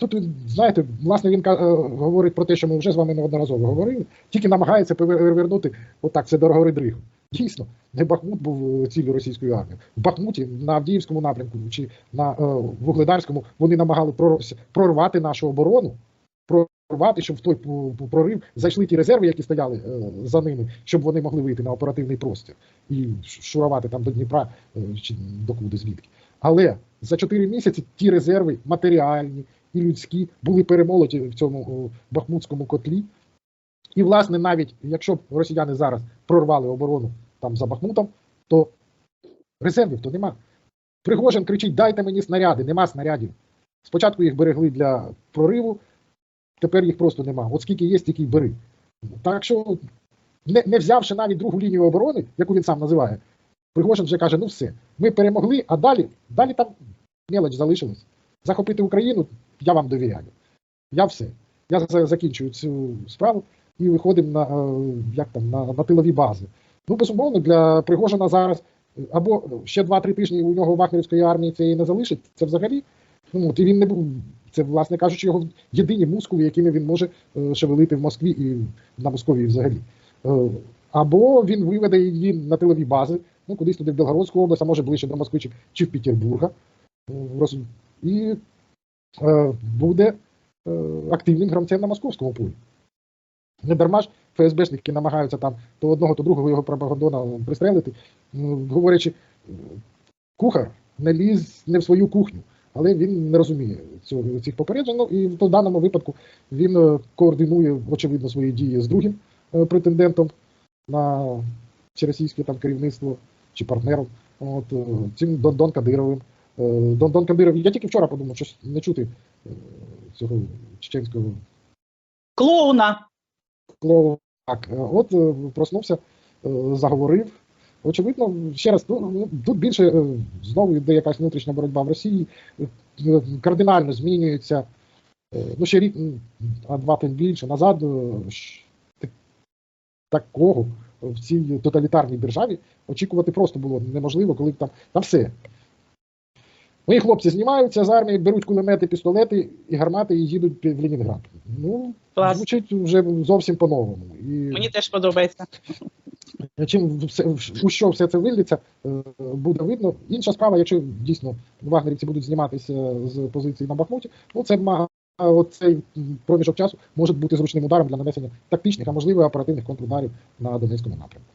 Тут, знаєте, власне, він е, говорить про те, що ми вже з вами неодноразово говорили, тільки намагається перевернути отак, це дорогори дригу. Дійсно, не Бахмут був е, ціллю російської армії. В Бахмуті на Авдіївському напрямку чи на е, Вугледарському вони намагали прорвати нашу оборону, прорвати, щоб в той прорив зайшли ті резерви, які стояли за ними, щоб вони могли вийти на оперативний простір і шурувати там до Дніпра чи до куди звідки. Але за 4 місяці ті резерви матеріальні і людські були перемолоті в цьому бахмутському котлі. І, власне, навіть якщо б росіяни зараз прорвали оборону там за Бахмутом, то резервів то нема. Пригожин кричить: дайте мені снаряди, нема снарядів. Спочатку їх берегли для прориву, тепер їх просто нема. От скільки є, стільки й бери. Так що, не, не взявши навіть другу лінію оборони, яку він сам називає, Пригожин вже каже: ну все, ми перемогли, а далі, далі там мелоч залишилась. Захопити Україну я вам довіряю. Я все. Я закінчую цю справу і виходимо на, е, як там, на, на тилові бази. Ну, безумовно, для Пригожина зараз е, або ще 2-3 тижні у нього вагнерівської армії і не залишить. Це взагалі. Ну, і він не був. Це, власне кажучи, його єдині мускули, якими він може е, шевелити в Москві і на Московії взагалі. Або він виведе її на тилові бази, ну кудись туди в Білгородську область, а може ближче до Москви чи, чи в Петербурга. І буде е, активним гравцем на московському полі. Не дарма ж ФСБшники намагаються там то одного, то другого його пропагандона пристрелити, говорячи, е, кухар не ліз не в свою кухню, але він не розуміє цього, цих попереджень. Ну, і в даному випадку він е, координує, очевидно, свої дії з другим е, претендентом на російське там керівництво чи партнером. От е, цим Дондон Кадировим. Е, Дондон Кадиров, я тільки вчора подумав, що не чути е, цього чеченського Клоуна. клоуна. Так, е, от проснувся, заговорив. Очевидно, ще раз, ну, ну, тут більше знову йде якась внутрішня боротьба в Росії, кардинально змінюється. Ну, ще рік, а два тим більше назад такого в цій тоталітарній державі очікувати просто було неможливо, коли там, там все. Мої хлопці знімаються з армії, беруть кулемети, пістолети і гармати і їдуть в Ленінград. Ну, Клас. звучить вже зовсім по-новому. І Мені теж подобається. чим все, у що все це виліться, е, буде видно. Інша справа, якщо дійсно вагнерівці будуть зніматися з позиції на Бахмуті, ну це цей проміжок часу може бути зручним ударом для нанесення тактичних, а можливо оперативних контрударів на Донецькому напрямку.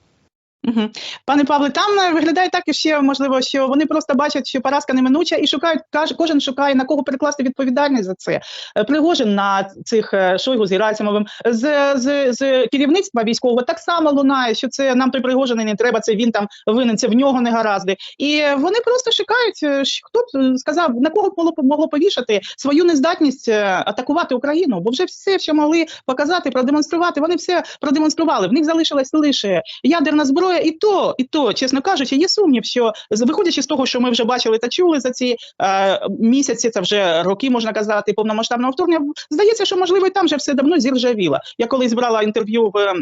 Пане Павле, там е, виглядає так, і ще можливо, що вони просто бачать, що поразка неминуча, і шукають, каже, кожен шукає на кого перекласти відповідальність за це. Е, Пригожин на цих е, Шойгу з Герасимовим з, з, з керівництва військового так само лунає, що це нам той Пригожин не треба, це він там винен, це в нього не гаразди. І вони просто шукають, хто б сказав, на кого могло, могло повішати свою нездатність атакувати Україну, бо вже все, що могли показати, продемонструвати, вони все продемонстрували. В них залишилась лише ядерна зброя, і то, і то, чесно кажучи, є сумнів, що виходячи з того, що ми вже бачили та чули за ці е, місяці, це вже роки можна казати, повномасштабного вторгнення. Здається, що можливо і там вже все давно зіржавіло. Я колись брала інтерв'ю в е,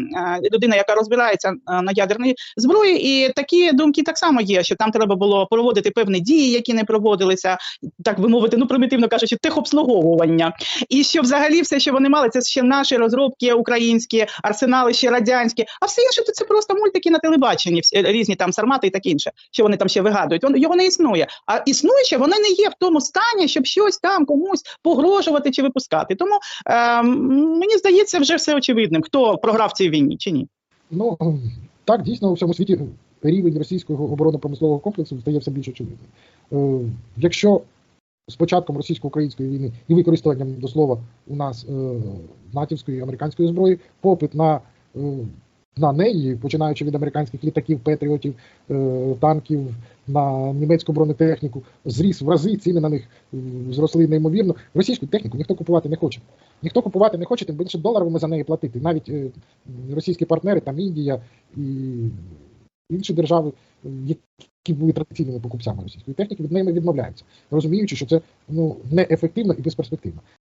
людини, яка розбирається е, на ядерній зброї, і такі думки так само є, що там треба було проводити певні дії, які не проводилися, так би мовити, ну примітивно кажучи, техобслуговування. І що взагалі все, що вони мали, це ще наші розробки українські, арсенали ще радянські, а все інше то це просто мультики на телебаченні, всі різні там сармати і таке інше, що вони там ще вигадують. Його не існує. А існуюче, вони не є в тому стані, щоб щось там комусь погрожувати чи випускати. Тому е, мені здається, вже все очевидним, хто програв цій війні чи ні. Ну так, дійсно, у всьому світі рівень російського оборонно-промислового комплексу стає все більш очевидним. Е, якщо з початком російсько-української війни і використанням до слова у нас е, натівської американської зброї, попит на, е, на неї, починаючи від американських літаків, петріотів, е, танків, на німецьку бронетехніку, зріс в рази, ціни на них е, зросли неймовірно. Російську техніку ніхто купувати не хоче. Ніхто купувати не хоче, тим більше доларовими за неї платити. Навіть е, російські партнери, там Індія і інші держави, які були традиційними покупцями російської техніки, від неї відмовляються, розуміючи, що це ну неефективно і безперспективно.